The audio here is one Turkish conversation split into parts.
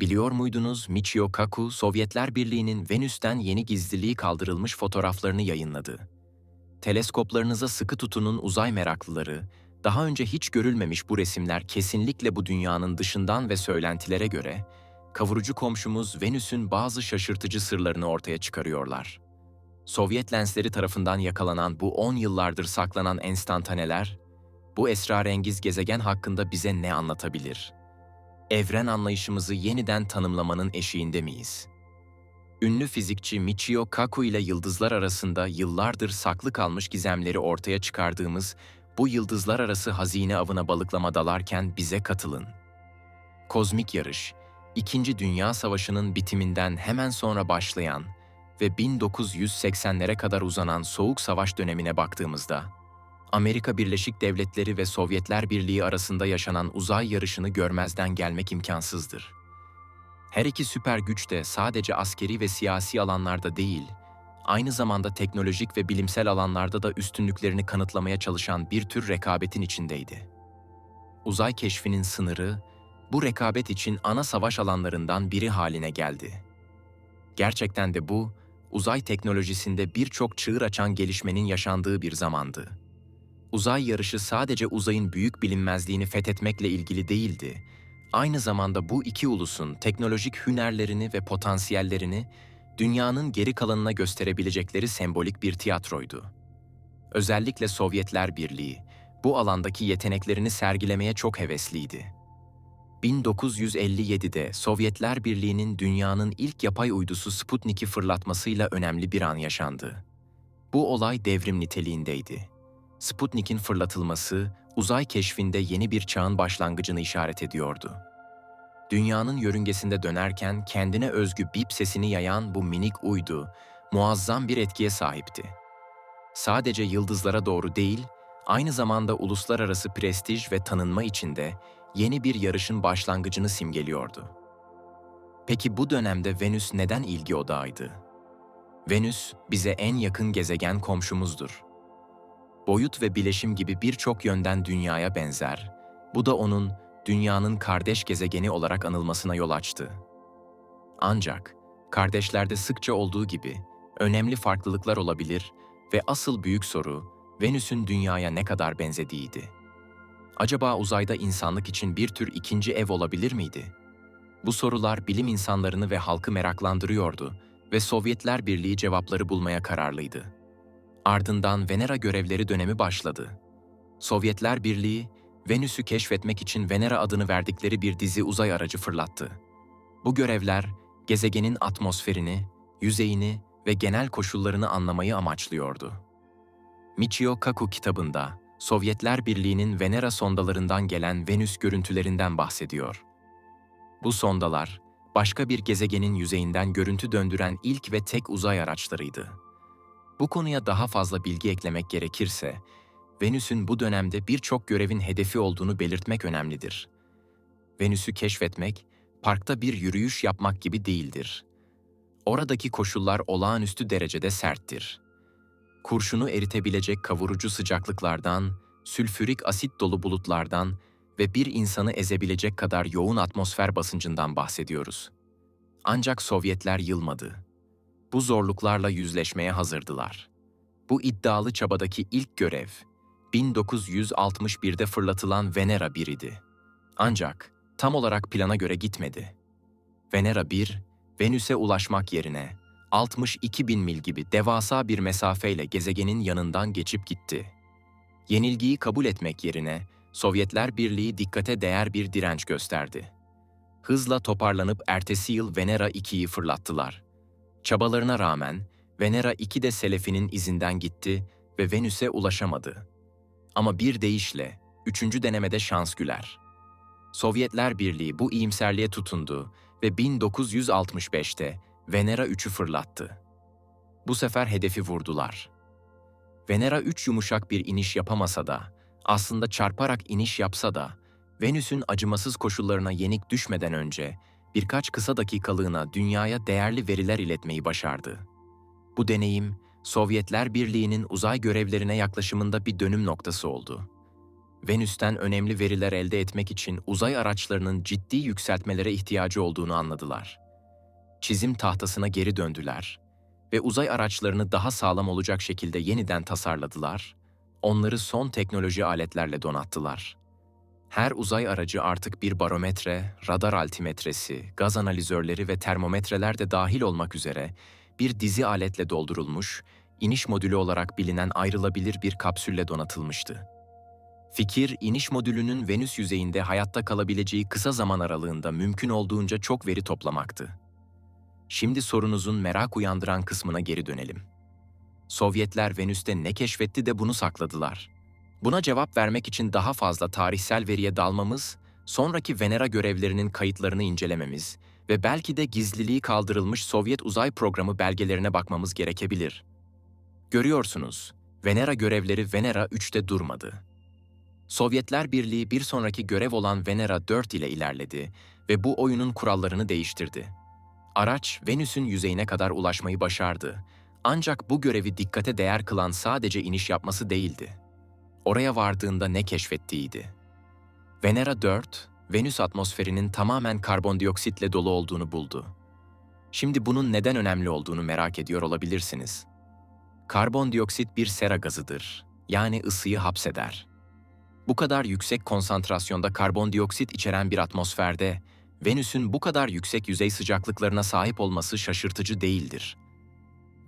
Biliyor muydunuz Michio Kaku, Sovyetler Birliği'nin Venüs'ten yeni gizliliği kaldırılmış fotoğraflarını yayınladı. Teleskoplarınıza sıkı tutunun uzay meraklıları, daha önce hiç görülmemiş bu resimler kesinlikle bu dünyanın dışından ve söylentilere göre, kavurucu komşumuz Venüs'ün bazı şaşırtıcı sırlarını ortaya çıkarıyorlar. Sovyet lensleri tarafından yakalanan bu 10 yıllardır saklanan enstantaneler, bu esrarengiz gezegen hakkında bize ne anlatabilir? Evren anlayışımızı yeniden tanımlamanın eşiğinde miyiz? Ünlü fizikçi Michio Kaku ile yıldızlar arasında yıllardır saklı kalmış gizemleri ortaya çıkardığımız bu yıldızlar arası hazine avına balıklama dalarken bize katılın. Kozmik yarış, İkinci Dünya Savaşı'nın bitiminden hemen sonra başlayan ve 1980'lere kadar uzanan Soğuk Savaş dönemine baktığımızda, Amerika Birleşik Devletleri ve Sovyetler Birliği arasında yaşanan uzay yarışını görmezden gelmek imkansızdır. Her iki süper güç de sadece askeri ve siyasi alanlarda değil, aynı zamanda teknolojik ve bilimsel alanlarda da üstünlüklerini kanıtlamaya çalışan bir tür rekabetin içindeydi. Uzay keşfinin sınırı, bu rekabet için ana savaş alanlarından biri haline geldi. Gerçekten de bu, uzay teknolojisinde birçok çığır açan gelişmenin yaşandığı bir zamandı. Uzay yarışı sadece uzayın büyük bilinmezliğini fethetmekle ilgili değildi. Aynı zamanda bu iki ulusun teknolojik hünerlerini ve potansiyellerini dünyanın geri kalanına gösterebilecekleri sembolik bir tiyatroydu. Özellikle Sovyetler Birliği bu alandaki yeteneklerini sergilemeye çok hevesliydi. 1957'de Sovyetler Birliği'nin dünyanın ilk yapay uydusu Sputnik'i fırlatmasıyla önemli bir an yaşandı. Bu olay devrim niteliğindeydi. Sputnik'in fırlatılması, uzay keşfinde yeni bir çağın başlangıcını işaret ediyordu. Dünyanın yörüngesinde dönerken kendine özgü bip sesini yayan bu minik uydu, muazzam bir etkiye sahipti. Sadece yıldızlara doğru değil, aynı zamanda uluslararası prestij ve tanınma içinde yeni bir yarışın başlangıcını simgeliyordu. Peki bu dönemde Venüs neden ilgi odağıydı? Venüs bize en yakın gezegen komşumuzdur. Boyut ve bileşim gibi birçok yönden dünyaya benzer. Bu da onun dünyanın kardeş gezegeni olarak anılmasına yol açtı. Ancak kardeşlerde sıkça olduğu gibi önemli farklılıklar olabilir ve asıl büyük soru Venüs'ün dünyaya ne kadar benzediğiydi. Acaba uzayda insanlık için bir tür ikinci ev olabilir miydi? Bu sorular bilim insanlarını ve halkı meraklandırıyordu ve Sovyetler Birliği cevapları bulmaya kararlıydı. Ardından Venera görevleri dönemi başladı. Sovyetler Birliği, Venüs'ü keşfetmek için Venera adını verdikleri bir dizi uzay aracı fırlattı. Bu görevler, gezegenin atmosferini, yüzeyini ve genel koşullarını anlamayı amaçlıyordu. Michio Kaku kitabında, Sovyetler Birliği'nin Venera sondalarından gelen Venüs görüntülerinden bahsediyor. Bu sondalar, başka bir gezegenin yüzeyinden görüntü döndüren ilk ve tek uzay araçlarıydı. Bu konuya daha fazla bilgi eklemek gerekirse, Venüs'ün bu dönemde birçok görevin hedefi olduğunu belirtmek önemlidir. Venüs'ü keşfetmek, parkta bir yürüyüş yapmak gibi değildir. Oradaki koşullar olağanüstü derecede serttir. Kurşunu eritebilecek kavurucu sıcaklıklardan, sülfürik asit dolu bulutlardan ve bir insanı ezebilecek kadar yoğun atmosfer basıncından bahsediyoruz. Ancak Sovyetler yılmadı. Bu zorluklarla yüzleşmeye hazırdılar. Bu iddialı çabadaki ilk görev, 1961'de fırlatılan Venera 1 idi. Ancak tam olarak plana göre gitmedi. Venera 1, Venüs'e ulaşmak yerine 62 bin mil gibi devasa bir mesafeyle gezegenin yanından geçip gitti. Yenilgiyi kabul etmek yerine Sovyetler Birliği dikkate değer bir direnç gösterdi. Hızla toparlanıp ertesi yıl Venera 2'yi fırlattılar. Çabalarına rağmen Venera 2 de Selefi'nin izinden gitti ve Venüs'e ulaşamadı. Ama bir deyişle üçüncü denemede şans güler. Sovyetler Birliği bu iyimserliğe tutundu ve 1965'te Venera 3'ü fırlattı. Bu sefer hedefi vurdular. Venera 3 yumuşak bir iniş yapamasa da, aslında çarparak iniş yapsa da, Venüs'ün acımasız koşullarına yenik düşmeden önce birkaç kısa dakikalığına dünyaya değerli veriler iletmeyi başardı. Bu deneyim, Sovyetler Birliği'nin uzay görevlerine yaklaşımında bir dönüm noktası oldu. Venüs'ten önemli veriler elde etmek için uzay araçlarının ciddi yükseltmelere ihtiyacı olduğunu anladılar. Çizim tahtasına geri döndüler ve uzay araçlarını daha sağlam olacak şekilde yeniden tasarladılar, onları son teknoloji aletlerle donattılar. Her uzay aracı artık bir barometre, radar altimetresi, gaz analizörleri ve termometreler de dahil olmak üzere bir dizi aletle doldurulmuş, iniş modülü olarak bilinen ayrılabilir bir kapsülle donatılmıştı. Fikir, iniş modülünün Venüs yüzeyinde hayatta kalabileceği kısa zaman aralığında mümkün olduğunca çok veri toplamaktı. Şimdi sorunuzun merak uyandıran kısmına geri dönelim. Sovyetler Venüs'te ne keşfetti de bunu sakladılar? Buna cevap vermek için daha fazla tarihsel veriye dalmamız, sonraki Venera görevlerinin kayıtlarını incelememiz ve belki de gizliliği kaldırılmış Sovyet uzay programı belgelerine bakmamız gerekebilir. Görüyorsunuz, Venera görevleri Venera 3'te durmadı. Sovyetler Birliği bir sonraki görev olan Venera 4 ile ilerledi ve bu oyunun kurallarını değiştirdi. Araç Venüs'ün yüzeyine kadar ulaşmayı başardı. Ancak bu görevi dikkate değer kılan sadece iniş yapması değildi. Oraya vardığında ne keşfettiğiydi. Venera 4, Venüs atmosferinin tamamen karbondioksitle dolu olduğunu buldu. Şimdi bunun neden önemli olduğunu merak ediyor olabilirsiniz. Karbondioksit bir sera gazıdır, yani ısıyı hapseder. Bu kadar yüksek konsantrasyonda karbondioksit içeren bir atmosferde, Venüs'ün bu kadar yüksek yüzey sıcaklıklarına sahip olması şaşırtıcı değildir.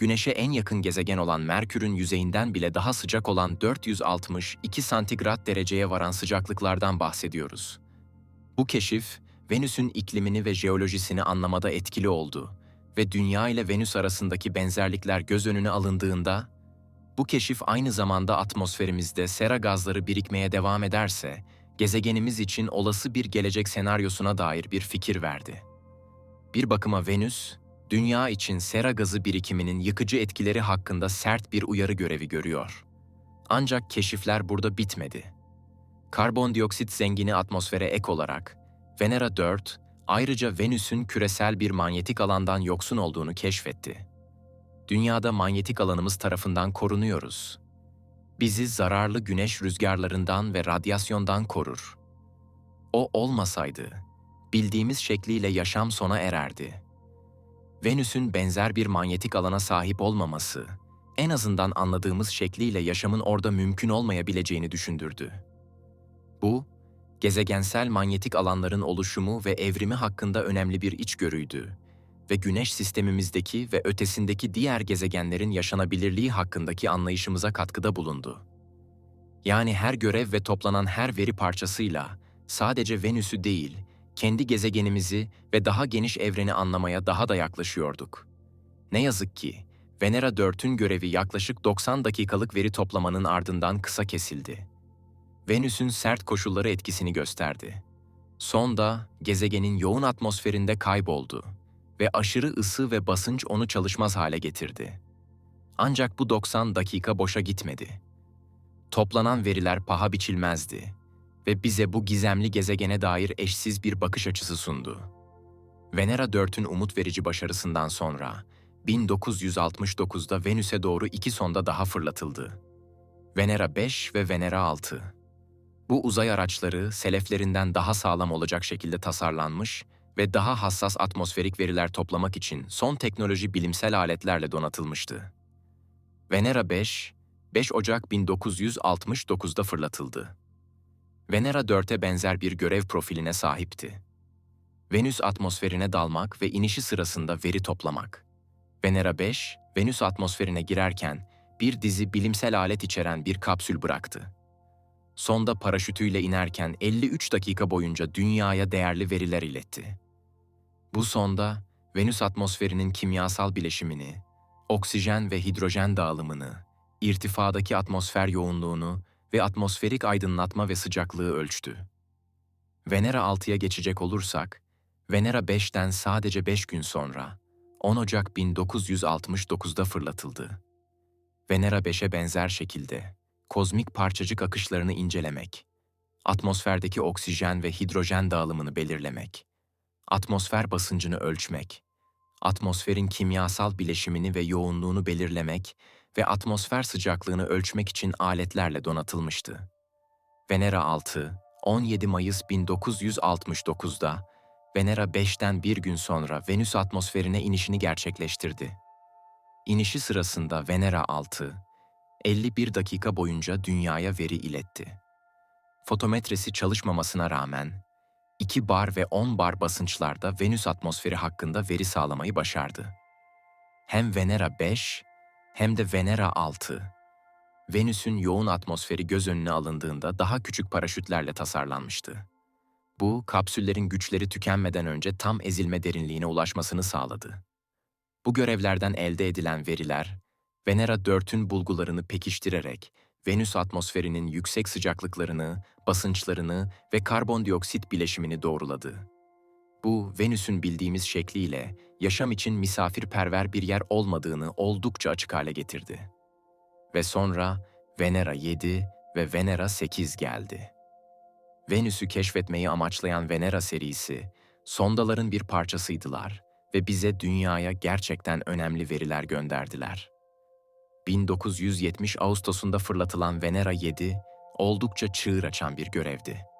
Güneş'e en yakın gezegen olan Merkür'ün yüzeyinden bile daha sıcak olan 462 santigrat dereceye varan sıcaklıklardan bahsediyoruz. Bu keşif, Venüs'ün iklimini ve jeolojisini anlamada etkili oldu ve Dünya ile Venüs arasındaki benzerlikler göz önüne alındığında, bu keşif aynı zamanda atmosferimizde sera gazları birikmeye devam ederse, gezegenimiz için olası bir gelecek senaryosuna dair bir fikir verdi. Bir bakıma Venüs, Dünya için sera gazı birikiminin yıkıcı etkileri hakkında sert bir uyarı görevi görüyor. Ancak keşifler burada bitmedi. Karbondioksit zengini atmosfere ek olarak, Venera 4, ayrıca Venüs'ün küresel bir manyetik alandan yoksun olduğunu keşfetti. Dünyada manyetik alanımız tarafından korunuyoruz. Bizi zararlı güneş rüzgarlarından ve radyasyondan korur. O olmasaydı, bildiğimiz şekliyle yaşam sona ererdi. Venüs'ün benzer bir manyetik alana sahip olmaması, en azından anladığımız şekliyle yaşamın orada mümkün olmayabileceğini düşündürdü. Bu, gezegensel manyetik alanların oluşumu ve evrimi hakkında önemli bir içgörüydü ve Güneş sistemimizdeki ve ötesindeki diğer gezegenlerin yaşanabilirliği hakkındaki anlayışımıza katkıda bulundu. Yani her görev ve toplanan her veri parçasıyla sadece Venüs'ü değil, kendi gezegenimizi ve daha geniş evreni anlamaya daha da yaklaşıyorduk. Ne yazık ki Venera 4'ün görevi yaklaşık 90 dakikalık veri toplamanın ardından kısa kesildi. Venüs'ün sert koşulları etkisini gösterdi. Sonda gezegenin yoğun atmosferinde kayboldu ve aşırı ısı ve basınç onu çalışmaz hale getirdi. Ancak bu 90 dakika boşa gitmedi. Toplanan veriler paha biçilmezdi ve bize bu gizemli gezegene dair eşsiz bir bakış açısı sundu. Venera 4'ün umut verici başarısından sonra 1969'da Venüs'e doğru iki sonda daha fırlatıldı. Venera 5 ve Venera 6. Bu uzay araçları seleflerinden daha sağlam olacak şekilde tasarlanmış ve daha hassas atmosferik veriler toplamak için son teknoloji bilimsel aletlerle donatılmıştı. Venera 5, 5 Ocak 1969'da fırlatıldı. Venera 4'e benzer bir görev profiline sahipti. Venüs atmosferine dalmak ve inişi sırasında veri toplamak. Venera 5, Venüs atmosferine girerken bir dizi bilimsel alet içeren bir kapsül bıraktı. Sonda paraşütüyle inerken 53 dakika boyunca dünyaya değerli veriler iletti. Bu sonda Venüs atmosferinin kimyasal bileşimini, oksijen ve hidrojen dağılımını, irtifadaki atmosfer yoğunluğunu ve atmosferik aydınlatma ve sıcaklığı ölçtü. Venera 6'ya geçecek olursak, Venera 5'ten sadece 5 gün sonra 10 Ocak 1969'da fırlatıldı. Venera 5'e benzer şekilde kozmik parçacık akışlarını incelemek, atmosferdeki oksijen ve hidrojen dağılımını belirlemek, atmosfer basıncını ölçmek, atmosferin kimyasal bileşimini ve yoğunluğunu belirlemek ve atmosfer sıcaklığını ölçmek için aletlerle donatılmıştı. Venera 6, 17 Mayıs 1969'da Venera 5'ten bir gün sonra Venüs atmosferine inişini gerçekleştirdi. İnişi sırasında Venera 6, 51 dakika boyunca dünyaya veri iletti. Fotometresi çalışmamasına rağmen 2 bar ve 10 bar basınçlarda Venüs atmosferi hakkında veri sağlamayı başardı. Hem Venera 5 hem de Venera 6 Venüs'ün yoğun atmosferi göz önüne alındığında daha küçük paraşütlerle tasarlanmıştı. Bu, kapsüllerin güçleri tükenmeden önce tam ezilme derinliğine ulaşmasını sağladı. Bu görevlerden elde edilen veriler, Venera 4'ün bulgularını pekiştirerek Venüs atmosferinin yüksek sıcaklıklarını, basınçlarını ve karbondioksit bileşimini doğruladı. Bu, Venüs'ün bildiğimiz şekliyle yaşam için misafirperver bir yer olmadığını oldukça açık hale getirdi. Ve sonra Venera 7 ve Venera 8 geldi. Venüs'ü keşfetmeyi amaçlayan Venera serisi, sondaların bir parçasıydılar ve bize dünyaya gerçekten önemli veriler gönderdiler. 1970 Ağustos'unda fırlatılan Venera 7, oldukça çığır açan bir görevdi.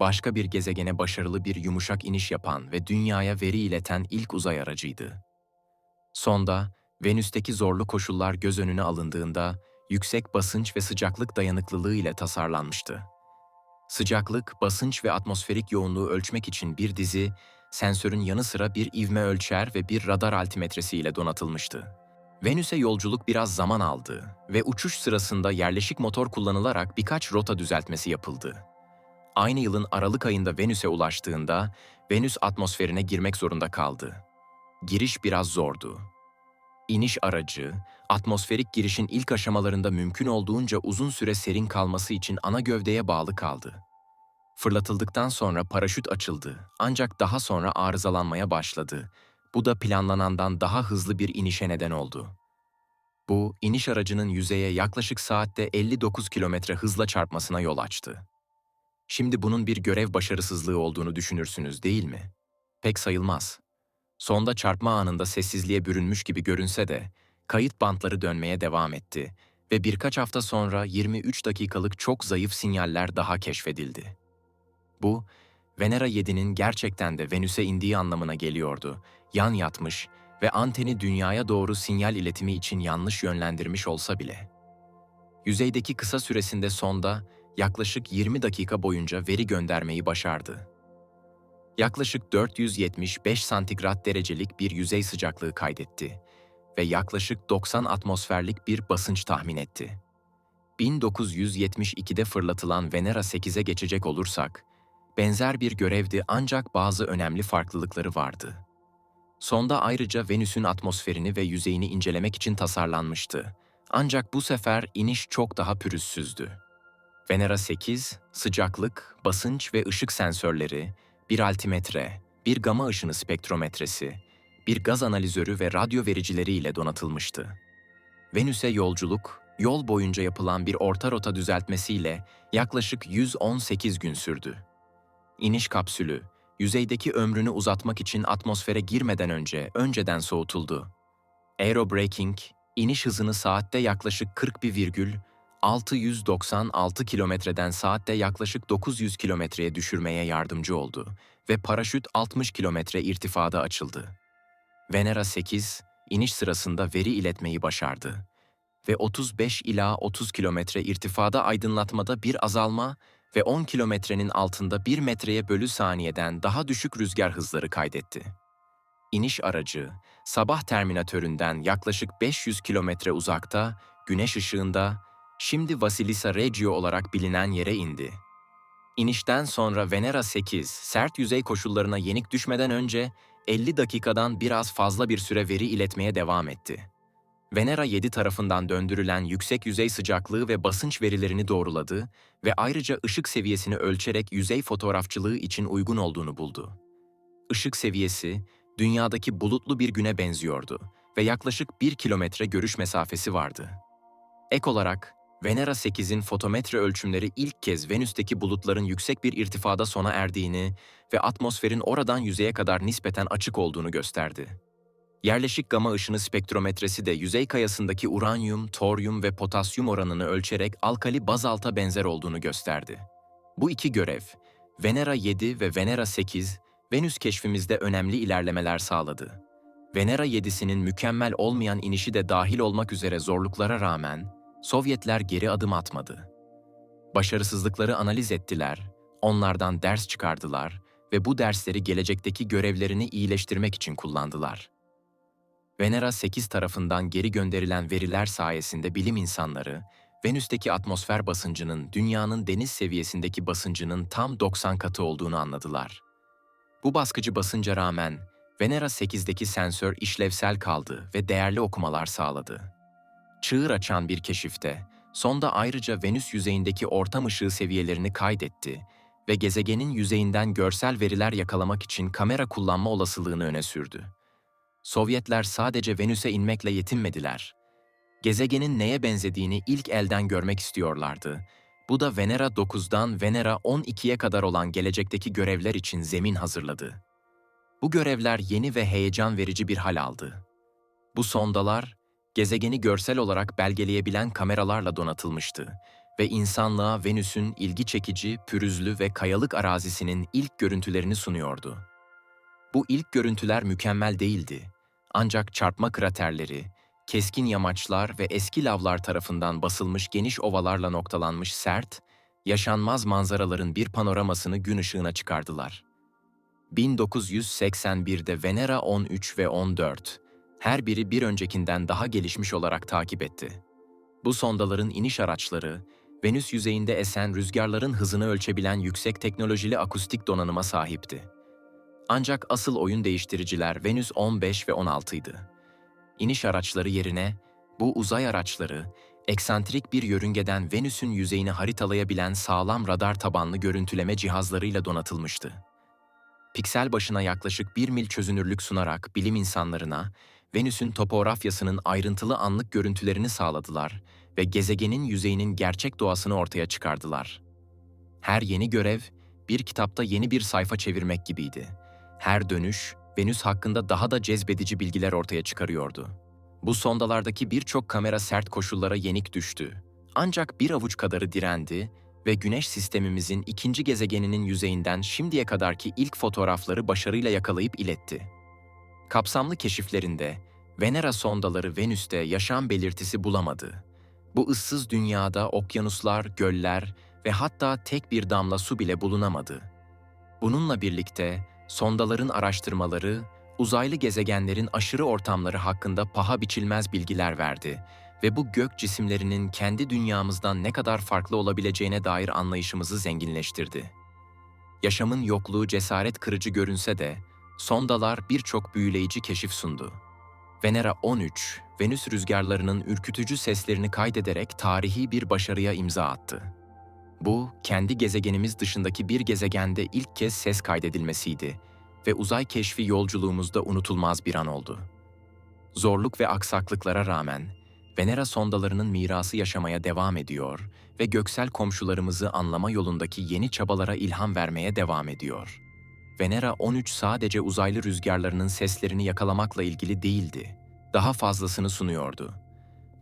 Başka bir gezegene başarılı bir yumuşak iniş yapan ve dünyaya veri ileten ilk uzay aracıydı. Sonda, Venüs'teki zorlu koşullar göz önüne alındığında yüksek basınç ve sıcaklık dayanıklılığı ile tasarlanmıştı. Sıcaklık, basınç ve atmosferik yoğunluğu ölçmek için bir dizi, sensörün yanı sıra bir ivme ölçer ve bir radar altimetresi ile donatılmıştı. Venüs'e yolculuk biraz zaman aldı ve uçuş sırasında yerleşik motor kullanılarak birkaç rota düzeltmesi yapıldı. Aynı yılın Aralık ayında Venüs'e ulaştığında Venüs atmosferine girmek zorunda kaldı. Giriş biraz zordu. İniş aracı, atmosferik girişin ilk aşamalarında mümkün olduğunca uzun süre serin kalması için ana gövdeye bağlı kaldı. Fırlatıldıktan sonra paraşüt açıldı ancak daha sonra arızalanmaya başladı. Bu da planlanandan daha hızlı bir inişe neden oldu. Bu, iniş aracının yüzeye yaklaşık saatte 59 kilometre hızla çarpmasına yol açtı. Şimdi bunun bir görev başarısızlığı olduğunu düşünürsünüz değil mi? Pek sayılmaz. Sonda çarpma anında sessizliğe bürünmüş gibi görünse de, kayıt bantları dönmeye devam etti ve birkaç hafta sonra 23 dakikalık çok zayıf sinyaller daha keşfedildi. Bu, Venera 7'nin gerçekten de Venüs'e indiği anlamına geliyordu. Yan yatmış ve anteni dünyaya doğru sinyal iletimi için yanlış yönlendirmiş olsa bile. Yüzeydeki kısa süresinde sonda yaklaşık 20 dakika boyunca veri göndermeyi başardı. Yaklaşık 475 santigrat derecelik bir yüzey sıcaklığı kaydetti ve yaklaşık 90 atmosferlik bir basınç tahmin etti. 1972'de fırlatılan Venera 8'e geçecek olursak, benzer bir görevdi ancak bazı önemli farklılıkları vardı. Sonda ayrıca Venüs'ün atmosferini ve yüzeyini incelemek için tasarlanmıştı. Ancak bu sefer iniş çok daha pürüzsüzdü. Venera 8, sıcaklık, basınç ve ışık sensörleri, bir altimetre, bir gama ışını spektrometresi, bir gaz analizörü ve radyo vericileri ile donatılmıştı. Venüs'e yolculuk, yol boyunca yapılan bir orta rota düzeltmesiyle yaklaşık 118 gün sürdü. İniş kapsülü, yüzeydeki ömrünü uzatmak için atmosfere girmeden önce önceden soğutuldu. Aerobraking, iniş hızını saatte yaklaşık 41,696 kilometreden saatte yaklaşık 900 kilometreye düşürmeye yardımcı oldu ve paraşüt 60 kilometre irtifada açıldı. Venera 8, iniş sırasında veri iletmeyi başardı ve 35 ila 30 kilometre irtifada aydınlatmada bir azalma ve 10 kilometrenin altında 1 metreye bölü saniyeden daha düşük rüzgar hızları kaydetti. İniş aracı, sabah terminatöründen yaklaşık 500 kilometre uzakta, güneş ışığında, şimdi Vasilisa Regio olarak bilinen yere indi. İnişten sonra Venera 8, sert yüzey koşullarına yenik düşmeden önce 50 dakikadan biraz fazla bir süre veri iletmeye devam etti. Venera 7 tarafından döndürülen yüksek yüzey sıcaklığı ve basınç verilerini doğruladı ve ayrıca ışık seviyesini ölçerek yüzey fotoğrafçılığı için uygun olduğunu buldu. Işık seviyesi, dünyadaki bulutlu bir güne benziyordu ve yaklaşık 1 kilometre görüş mesafesi vardı. Ek olarak, Venera 8'in fotometre ölçümleri ilk kez Venüs'teki bulutların yüksek bir irtifada sona erdiğini ve atmosferin oradan yüzeye kadar nispeten açık olduğunu gösterdi. Yerleşik gama ışını spektrometresi de yüzey kayasındaki uranyum, toryum ve potasyum oranını ölçerek alkali bazalta benzer olduğunu gösterdi. Bu iki görev, Venera 7 ve Venera 8, Venüs keşfimizde önemli ilerlemeler sağladı. Venera 7'sinin mükemmel olmayan inişi de dahil olmak üzere zorluklara rağmen Sovyetler geri adım atmadı. Başarısızlıkları analiz ettiler, onlardan ders çıkardılar ve bu dersleri gelecekteki görevlerini iyileştirmek için kullandılar. Venera 8 tarafından geri gönderilen veriler sayesinde bilim insanları, Venüs'teki atmosfer basıncının dünyanın deniz seviyesindeki basıncının tam 90 katı olduğunu anladılar. Bu baskıcı basınca rağmen Venera 8'deki sensör işlevsel kaldı ve değerli okumalar sağladı. Çığır açan bir keşifte, sonda ayrıca Venüs yüzeyindeki ortam ışığı seviyelerini kaydetti ve gezegenin yüzeyinden görsel veriler yakalamak için kamera kullanma olasılığını öne sürdü. Sovyetler sadece Venüs'e inmekle yetinmediler. Gezegenin neye benzediğini ilk elden görmek istiyorlardı. Bu da Venera 9'dan Venera 12'ye kadar olan gelecekteki görevler için zemin hazırladı. Bu görevler yeni ve heyecan verici bir hal aldı. Bu sondalar, gezegeni görsel olarak belgeleyebilen kameralarla donatılmıştı ve insanlığa Venüs'ün ilgi çekici, pürüzlü ve kayalık arazisinin ilk görüntülerini sunuyordu. Bu ilk görüntüler mükemmel değildi. Ancak çarpma kraterleri, keskin yamaçlar ve eski lavlar tarafından basılmış geniş ovalarla noktalanmış sert, yaşanmaz manzaraların bir panoramasını gün ışığına çıkardılar. 1981'de Venera 13 ve 14, her biri bir öncekinden daha gelişmiş olarak takip etti. Bu sondaların iniş araçları, Venüs yüzeyinde esen rüzgarların hızını ölçebilen yüksek teknolojili akustik donanıma sahipti. Ancak asıl oyun değiştiriciler Venüs 15 ve 16 idi. İniş araçları yerine bu uzay araçları, eksantrik bir yörüngeden Venüs'ün yüzeyini haritalayabilen sağlam radar tabanlı görüntüleme cihazlarıyla donatılmıştı. Piksel başına yaklaşık 1 mil çözünürlük sunarak bilim insanlarına Venüs'ün topografyasının ayrıntılı anlık görüntülerini sağladılar ve gezegenin yüzeyinin gerçek doğasını ortaya çıkardılar. Her yeni görev, bir kitapta yeni bir sayfa çevirmek gibiydi. Her dönüş, Venüs hakkında daha da cezbedici bilgiler ortaya çıkarıyordu. Bu sondalardaki birçok kamera sert koşullara yenik düştü. Ancak bir avuç kadarı direndi ve Güneş sistemimizin ikinci gezegeninin yüzeyinden şimdiye kadarki ilk fotoğrafları başarıyla yakalayıp iletti. Kapsamlı keşiflerinde Venera sondaları Venüs'te yaşam belirtisi bulamadı. Bu ıssız dünyada okyanuslar, göller ve hatta tek bir damla su bile bulunamadı. Bununla birlikte sondaların araştırmaları, uzaylı gezegenlerin aşırı ortamları hakkında paha biçilmez bilgiler verdi ve bu gök cisimlerinin kendi dünyamızdan ne kadar farklı olabileceğine dair anlayışımızı zenginleştirdi. Yaşamın yokluğu cesaret kırıcı görünse de, sondalar birçok büyüleyici keşif sundu. Venera 13, Venüs rüzgarlarının ürkütücü seslerini kaydederek tarihi bir başarıya imza attı. Bu, kendi gezegenimiz dışındaki bir gezegende ilk kez ses kaydedilmesiydi ve uzay keşfi yolculuğumuzda unutulmaz bir an oldu. Zorluk ve aksaklıklara rağmen Venera sondalarının mirası yaşamaya devam ediyor ve göksel komşularımızı anlama yolundaki yeni çabalara ilham vermeye devam ediyor. Venera 13 sadece uzaylı rüzgarlarının seslerini yakalamakla ilgili değildi. Daha fazlasını sunuyordu.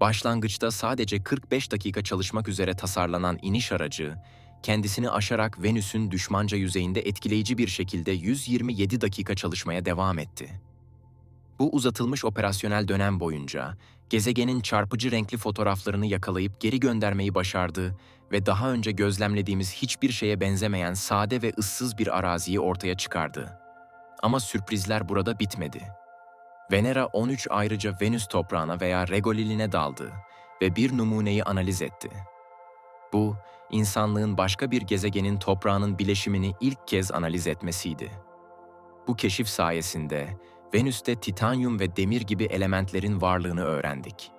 Başlangıçta sadece 45 dakika çalışmak üzere tasarlanan iniş aracı, kendisini aşarak Venüs'ün düşmanca yüzeyinde etkileyici bir şekilde 127 dakika çalışmaya devam etti. Bu uzatılmış operasyonel dönem boyunca gezegenin çarpıcı renkli fotoğraflarını yakalayıp geri göndermeyi başardı ve daha önce gözlemlediğimiz hiçbir şeye benzemeyen sade ve ıssız bir araziyi ortaya çıkardı. Ama sürprizler burada bitmedi. Venera 13 ayrıca Venüs toprağına veya regoliline daldı ve bir numuneyi analiz etti. Bu, insanlığın başka bir gezegenin toprağının bileşimini ilk kez analiz etmesiydi. Bu keşif sayesinde Venüs'te titanyum ve demir gibi elementlerin varlığını öğrendik.